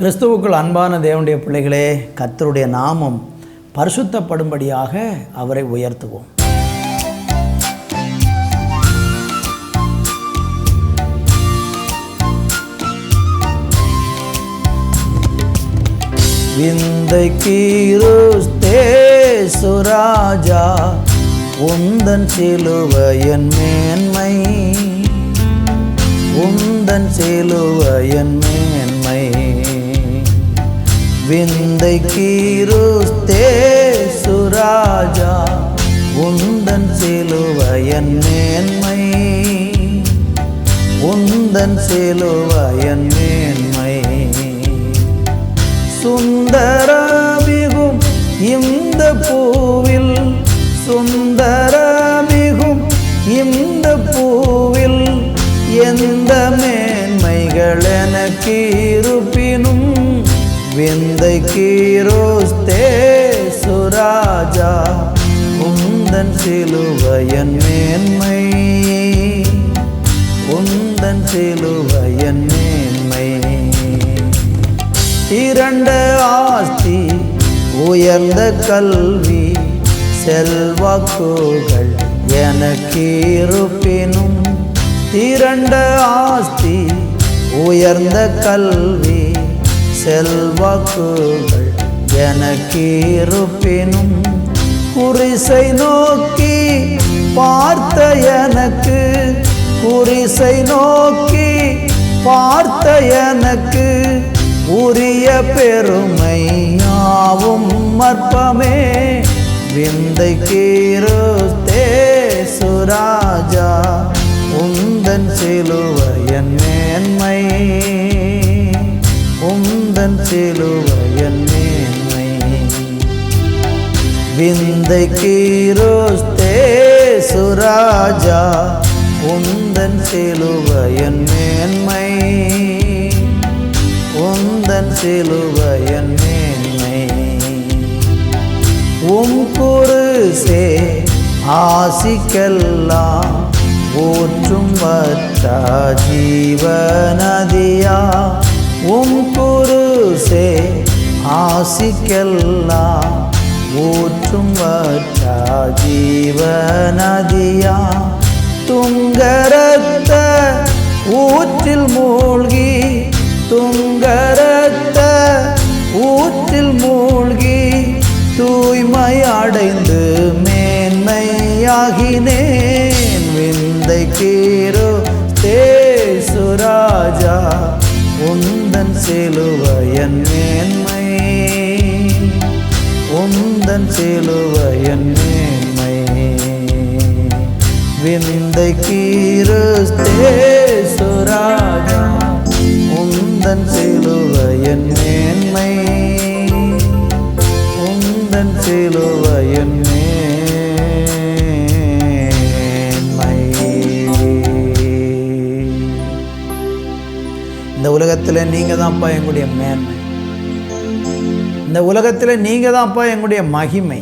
கிறிஸ்துவுக்குள் அன்பான தேவனுடைய பிள்ளைகளே கர்த்தருடைய நாமம் பரிசுத்தப்படும்படியாக அவரை உயர்த்துவோம். விந்தை கீருஸ்தேசுராஜா உந்தன் சிலுவையன் மேன்மை உந்தன் சிலுவையன் என் விந்தை கீருஸ்தே சுராஜா உந்தன் சிலுவயன் மேன்மை உந்தன் சிலுவயன் மேன்மை. விந்தை கீரோஸ்தே சுராஜா உந்தன் சிலுவையன் மேன்மை. உந்தன் சிலுவையன் மேன்மை. இரண்ட ஆஸ்தி உயர்ந்த கல்வி செல்வாக்குகள் எனக்கு இருப்பினும். திரண்ட ஆஸ்தி உயர்ந்த கல்வி செல்வாக்குகள் எனக்கு இருப்பினும் குறிசை நோக்கி பார்த்த எனக்கு குறிசை நோக்கி பார்த்த எனக்கு உரிய பெருமையாவும் மற்பமே விந்தை கீருத்தே சுராஜா உந்தன் சிலுவையன் மேன்மை உந்த உந்தன் சிலுவையன் மேன்மை விந்தை கீரோஸ்தே சுராஜா உந்தன் சிலுவையன் மேன்மை உந்தன் சிலுவையன் மேன்மை உம் குருசே ஆசிக்கெல்லாம் ஊற்றும் வற்ற ஜீவநதியா உம் குருசே ஆசிக்கெல்லாம் ஊற்றும் வற்றா ஜீவநதியா துங்கரத்த சிலுவையன் மேன்மை. உந்தன் சிலுவையன் மேன்மை. விந்தை கீருஸ்தே சுராஜா உந்தன் சிலுவையன் மேன்மை. உந்தன் சிலுவையன் மேன்மை. இந்த உலகத்தில் நீங்கள் தான்ப்பா எங்களுடைய மேன்மை. இந்த உலகத்தில் நீங்கள் தான்ப்பா எங்களுடைய மகிமை.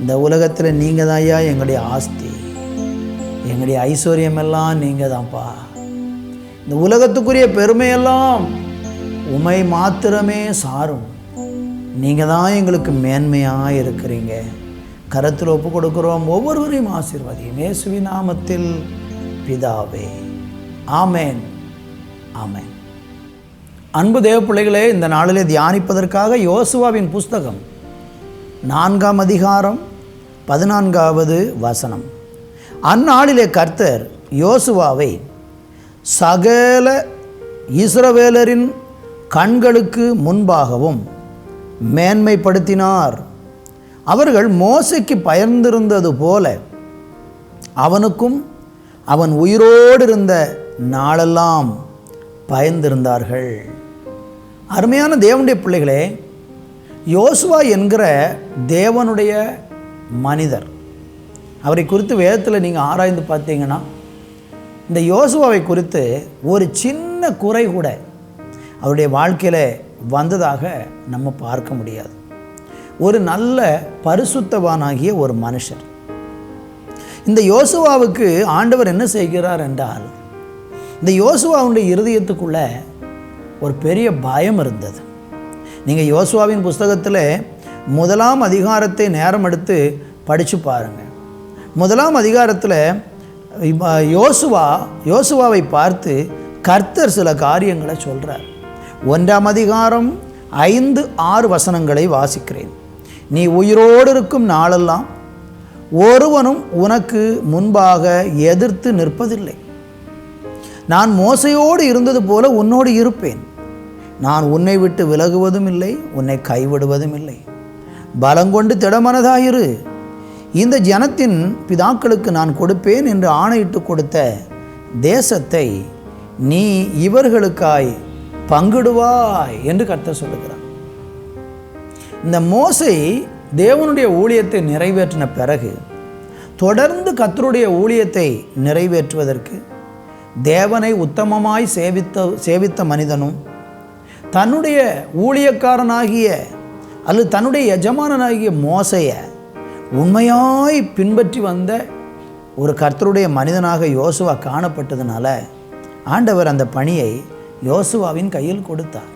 இந்த உலகத்தில் நீங்கள் தான் ஐயா எங்களுடைய ஆஸ்தி. எங்களுடைய ஐஸ்வர்யமெல்லாம் நீங்கள் தான்ப்பா இந்த உலகத்துக்குரிய பெருமையெல்லாம் உமை மாத்திரமே சாரும். நீங்கள் தான் எங்களுக்கு மேன்மையாக இருக்கிறீங்க. கருத்தில் ஒப்பு கொடுக்குறோம் ஒவ்வொருவரையும் ஆசீர்வாதி இயேசுவி நாமத்தில் பிதாவே. ஆமேன். ஆமை அன்பு தேவ பிள்ளைகளே இந்த நாளிலே தியானிப்பதற்காக யோசுவாவின் புஸ்தகம் நான்காம் அதிகாரம் பதினான்காவது வசனம். அந்நாளிலே கர்த்தர் யோசுவாவை சகல இஸ்ரவேலரின் கண்களுக்கு முன்பாகவும் மேன்மைப்படுத்தினார். அவர்கள் மோசைக்கு பயந்திருந்தது போல அவனுக்கும் அவன் உயிரோடு இருந்த நாளெல்லாம் பயந்திருந்தார்கள். அருமையான தேவனுடைய பிள்ளைகளே யோசுவா என்கிற தேவனுடைய மனிதர். அவரை குறித்து வேதத்தில் நீங்கள் ஆராய்ந்து பார்த்தீங்கன்னா இந்த யோசுவாவை குறித்து ஒரு சின்ன குறை கூட அவருடைய வாழ்க்கையில் வந்ததாக நம்ம பார்க்க முடியாது. ஒரு நல்ல பரிசுத்தவானாகிய ஒரு மனுஷர். இந்த யோசுவாவுக்கு ஆண்டவர் என்ன செய்கிறார் என்றால் இந்த யோசுவாவுடைய இருதயத்துக்குள்ள ஒரு பெரிய பயம் இருந்தது. நீங்கள் யோசுவாவின் புஸ்தகத்தில் முதலாம் அதிகாரத்தை நேரம் எடுத்து படித்து பாருங்கள் முதலாம் அதிகாரத்தில் யோசுவா யோசுவாவை பார்த்து கர்த்தர் சில காரியங்களை சொல்கிறார் ஒன்றாம் அதிகாரம் ஐந்து ஆறு வசனங்களை வாசிக்கிறேன். நீ உயிரோடு இருக்கும் நாளெல்லாம் ஒருவனும் உனக்கு முன்பாக எதிர்த்து நிற்பதில்லை. நான் மோசையோடு இருந்தது போல உன்னோடு இருப்பேன். நான் உன்னை விட்டு விலகுவதும் இல்லை உன்னை கைவிடுவதும் இல்லை. பலங்கொண்டு திடமனதாயிரு. இந்த ஜனத்தின் பிதாக்களுக்கு நான் கொடுப்பேன் என்று ஆணையிட்டு கொடுத்த தேசத்தை நீ இவர்களுக்காய் பங்கிடுவாய் என்று கர்த்தர் சொல்லுகிறார். இந்த மோசை தேவனுடைய ஊழியத்தை நிறைவேற்றின பிறகு தொடர்ந்து கத்தருடைய ஊழியத்தை நிறைவேற்றுவதற்கு தேவனை உத்தமமாய் சேவித்த சேவித்த மனிதனும் தன்னுடைய ஊழியக்காரனாகிய அல்லது தன்னுடைய எஜமானனாகிய மோசையை உண்மையாய் பின்பற்றி வந்த ஒரு கர்த்தருடைய மனிதனாக யோசுவா காணப்பட்டதுனால ஆண்டவர் அந்த பணியை யோசுவாவின் கையில் கொடுத்தார்.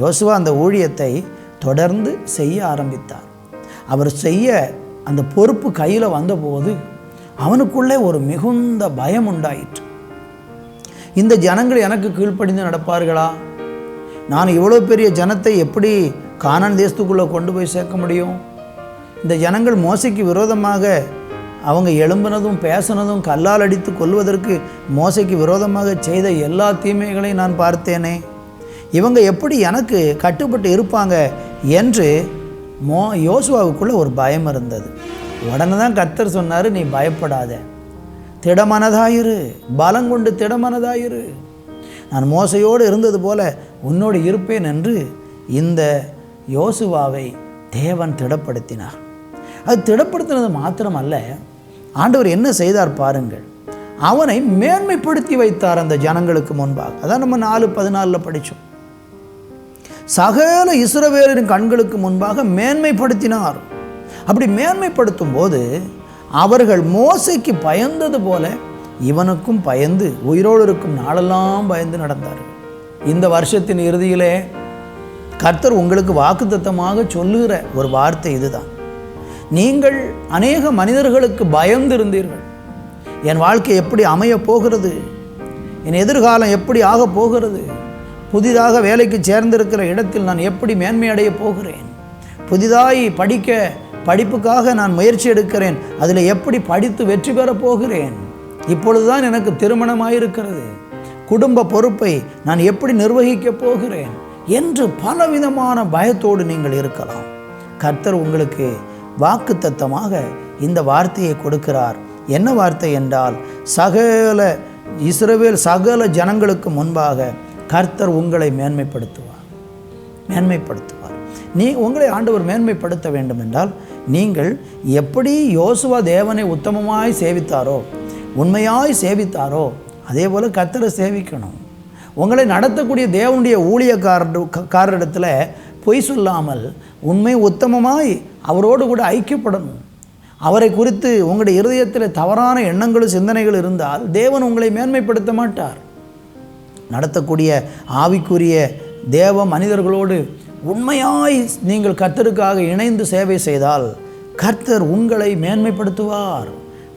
யோசுவா அந்த ஊழியத்தை தொடர்ந்து செய்ய ஆரம்பித்தார். அவர் செய்ய அந்த பொறுப்பு கையில் வந்தபோது அவனுக்குள்ளே ஒரு மிகுந்த பயம் உண்டாயிற்று. இந்த ஜனங்கள் எனக்கு கீழ்ப்படிந்து நடப்பார்களா? நான் இவ்வளோ பெரிய ஜனத்தை எப்படி கானான் தேசத்துக்குள்ளே கொண்டு போய் சேர்க்க முடியும்? இந்த ஜனங்கள் மோசைக்கு விரோதமாக அவங்க எழும்பினதும் பேசினதும் கல்லால் அடித்து கொல்வதற்கு மோசைக்கு விரோதமாக செய்த எல்லா தீமைகளையும் நான் பார்த்தேனே. இவங்க எப்படி எனக்கு கட்டுப்பட்டு இருப்பாங்க என்று மோ யோசுவாவுக்குள்ளே ஒரு பயம் இருந்தது. உடனே தான் கர்த்தர் சொன்னார் நீ பயப்படாத. திடமனதாயிரு. பலம் கொண்டு திடமனதாயிரு. நான் மோசையோடு இருந்தது போல உன்னோடு இருப்பேன் என்று இந்த யோசுவாவை தேவன் திடப்படுத்தினார். அது திடப்படுத்தினது மாத்திரமல்ல ஆண்டவர் என்ன செய்தார் பாருங்கள். அவனை மேன்மைப்படுத்தி வைத்தார் அந்த ஜனங்களுக்கு முன்பாக. அதான் நம்ம நாலு பதினாலில் படித்தோம் சகல இசுரவேலரின் கண்களுக்கு முன்பாக மேன்மைப்படுத்தினார். அப்படி மேன்மைப்படுத்தும் போது அவர்கள் மோசைக்கு பயந்தது போல இவனுக்கும் பயந்து உயிரோடு இருக்கும் நாளெல்லாம் பயந்து நடந்தார்கள். இந்த வருஷத்தின் இறுதியிலே கர்த்தர் உங்களுக்கு வாக்குத்தத்தமாக சொல்லுகிற ஒரு வார்த்தை இதுதான். நீங்கள் அநேக மனிதர்களுக்கு பயந்து இருந்தீர்கள் என் வாழ்க்கை எப்படி அமையப் போகிறது? என் எதிர்காலம் எப்படி ஆகப் போகிறது? புதிதாக வேலைக்கு சேர்ந்திருக்கிற இடத்தில் நான் எப்படி மேன்மையடைய போகிறேன்? புதிதாய் படிக்க படிப்புக்காக நான் முயற்சி எடுக்கிறேன். அதில் எப்படி படித்து வெற்றி பெறப் போகிறேன்? இப்பொழுதுதான் எனக்கு திருமணமாயிருக்கிறது. குடும்ப பொறுப்பை நான் எப்படி நிர்வகிக்கப் போகிறேன்? என்று பலவிதமான பயத்தோடு நீங்கள் இருக்கலாம். கர்த்தர் உங்களுக்கு வாக்குத்தத்தமாக இந்த வார்த்தையை கொடுக்கிறார். என்ன வார்த்தை என்றால் சகல இஸ்ரவேல் சகல ஜனங்களுக்கு முன்பாக கர்த்தர் உங்களை மேன்மைப்படுத்துவார். மேன்மைப்படுத்துவார். நீ உங்களை ஆண்டவர் மேன்மைப்படுத்த வேண்டும் என்றால் நீங்கள் எப்படி யோசுவா தேவனை உத்தமமாய் சேவித்தாரோ உண்மையாய் சேவித்தாரோ அதே போல் கத்தரை சேவிக்கணும். உங்களை நடத்தக்கூடிய தேவனுடைய ஊழியக்காரரிடத்தில் காரரிடத்தில் பொய் சொல்லாமல் உண்மை உத்தமமாய் அவரோடு கூட ஐக்கியப்படணும். அவரை குறித்து உங்களுடைய இருதயத்தில் தவறான எண்ணங்களும் சிந்தனைகள் இருந்தால் தேவன் உங்களை மேன்மைப்படுத்த மாட்டார். நடத்தக்கூடிய ஆவிக்குரிய தேவ மனிதர்களோடு உண்மையாய் நீங்கள் கர்த்தருக்காக இணைந்து சேவை செய்தால் கர்த்தர் உங்களை மேன்மைப்படுத்துவார்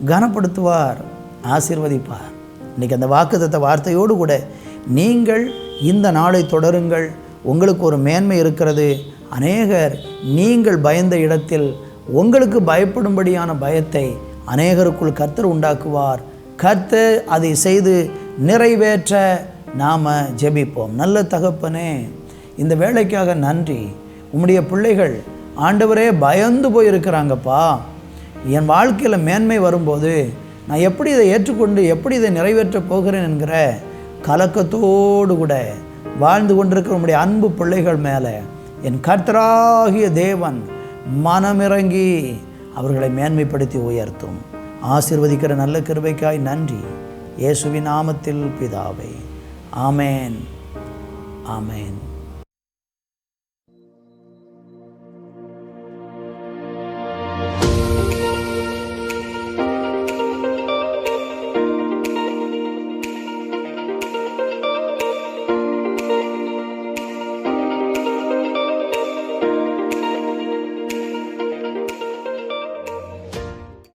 கனப்படுத்துவார் ஆசிர்வதிப்பார். இன்றைக்கி அந்த வாக்குத்தத்த வார்த்தையோடு கூட நீங்கள் இந்த நாளை தொடருங்கள். உங்களுக்கு ஒரு மேன்மை இருக்கிறது. அநேகர் நீங்கள் பயந்த இடத்தில் உங்களுக்கு பயப்படும்படியான பயத்தை அநேகருக்குள் கர்த்தர் உண்டாக்குவார். கர்த்தர் அதை செய்து நிறைவேற்ற நாம் ஜெபிப்போம். நல்ல தகப்பனே. இந்த வேலைக்காக நன்றி. உம்முடைய பிள்ளைகள் ஆண்டவரே பயந்து போயிருக்கிறாங்கப்பா. என் வாழ்க்கையில் மேன்மை வரும்போது நான் எப்படி இதை ஏற்றுக்கொண்டு எப்படி இதை நிறைவேற்றப் போகிறேன் என்கிற கலக்கத்தோடு கூட வாழ்ந்து கொண்டிருக்கிற உடைய அன்பு பிள்ளைகள் மேலே என் கர்த்தராகிய தேவன் மனமிறங்கி அவர்களை மேன்மைப்படுத்தி உயர்த்தும். ஆசிர்வதிக்கிற நல்ல கிருபைக்காய் நன்றி. இயேசுவின் நாமத்தில் பிதாவை. ஆமேன். ஆமேன்.